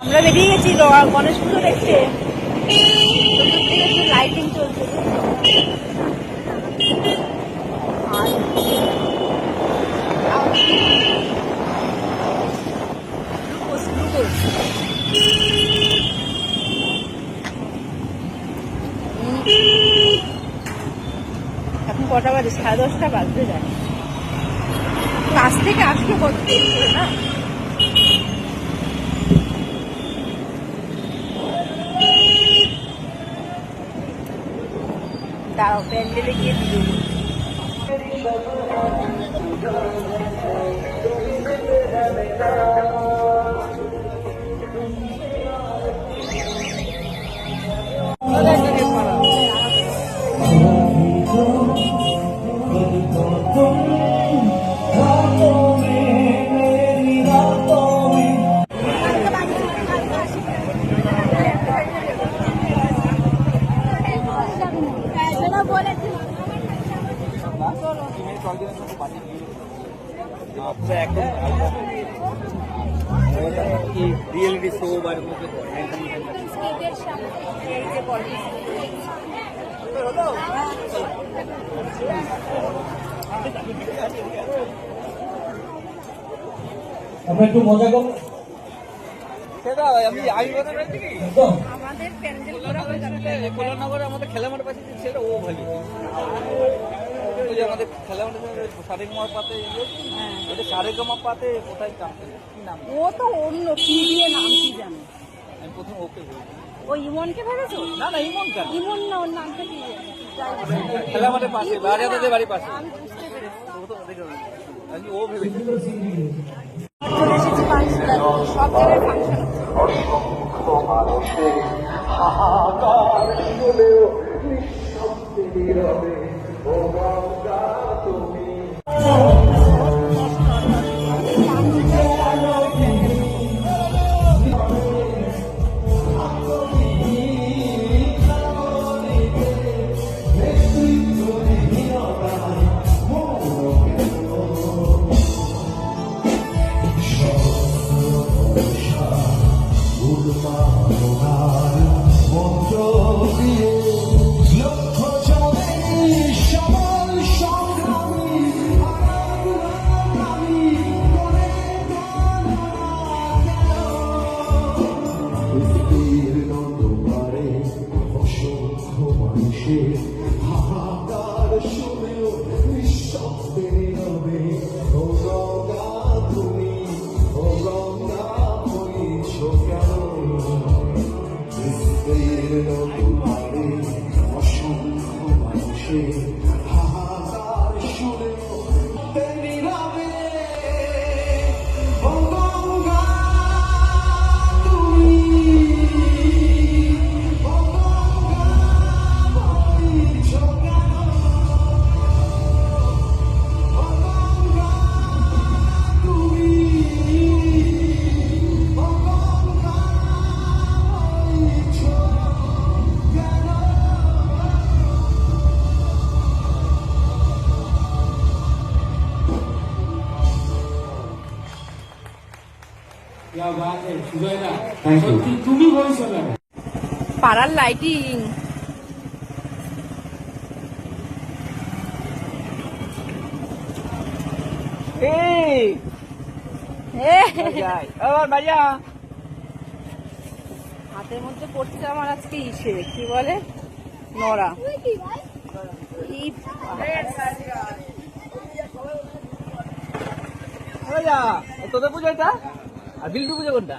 আমরা বেরিয়ে গেছি গণেশ পুজো দেখতে। লাইটিং চলছে। এখন কটা বাজে? সাড়ে দশটা বাজতে যায় কাছ থেকে আসলো কত দেরি করে না দাঁড়াও প্যান্ডেলে দেবো। রিয়েলিটি শো বা এরকম। আমরা একটু মজা করব। সেটা আমি আমি কথা বলছি কি আমাদের প্যান্ডেল করা আমাদের খেলা মাঠের পাশে ছেলে ও ভালো। আমাদের খেলা মাঠে সারেগামার পাতে ওটা সারেগামা পাতে কোথায় কাঁপতে কি নাম? ও তো অন্য কি দিয়ে নাম কি জানো? আমি প্রথম ওকে। ও ইমনকে ভেবেছো? না না ইমন কেন? ইমন না ওর নামটা কি খেলা মাঠের পাশে বাড়িয়াদের বাড়ির পাশে। আমি বুঝতে পেরেছি। ও তো দেখে আমি ও ভেবেছি। চলে এসেছি পাঁচটা সব জায়গায় ফাংশন হাহাকার Little তুমি বলছো পাড়ার লাইটিং হাতের মধ্যে পড়ছে আমার আজকে ইসে কি বলে? নড়া। তোদের পুজো এটা? আর বিল্টু পুজো কোনটা